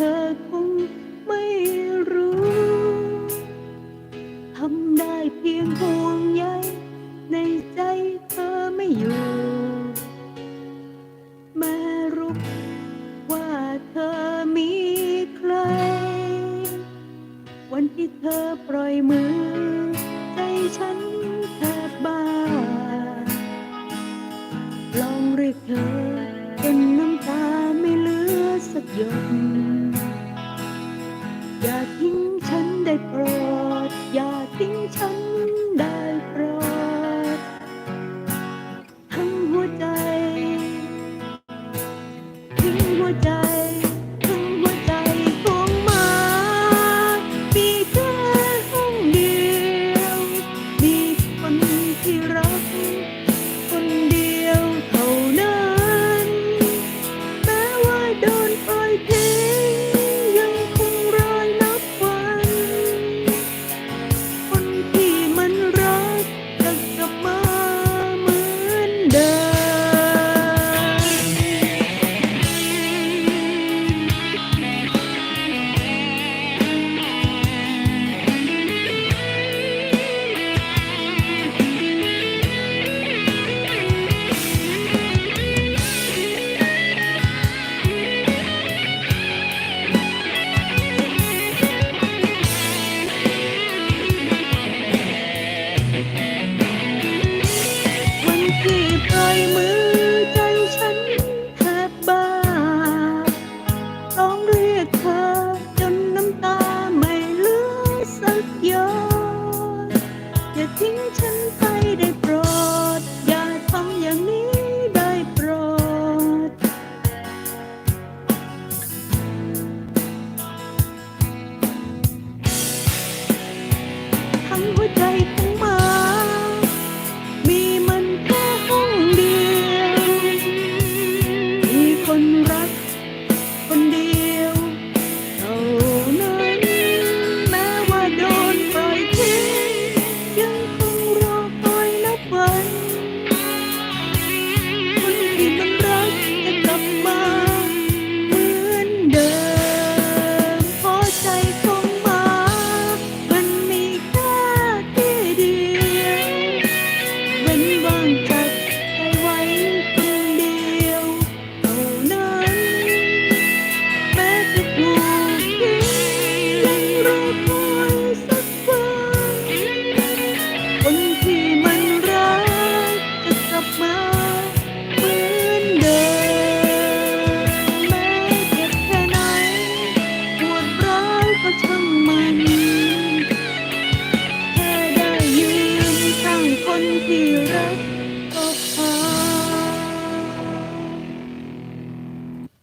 ธอคงไม่รู้ ทำได้เพียงห่วงใยในใจเธอไม่อยู่ แม่รู้ว่าเธอมีใคร วันที่เธอปล่อยมือ ใจฉันแทบบ้า ลองเรียกเธอจนน้ำตาไม่เหลือสักหยด ได้ปรดทั้งหัวใจ ทิ้งหัวใจ มือใจฉันแทบบ้าร้องเรียกเธอจนน้ำตาไม่เลือสักหยดอย่าทิ้งฉัน คนที่รัก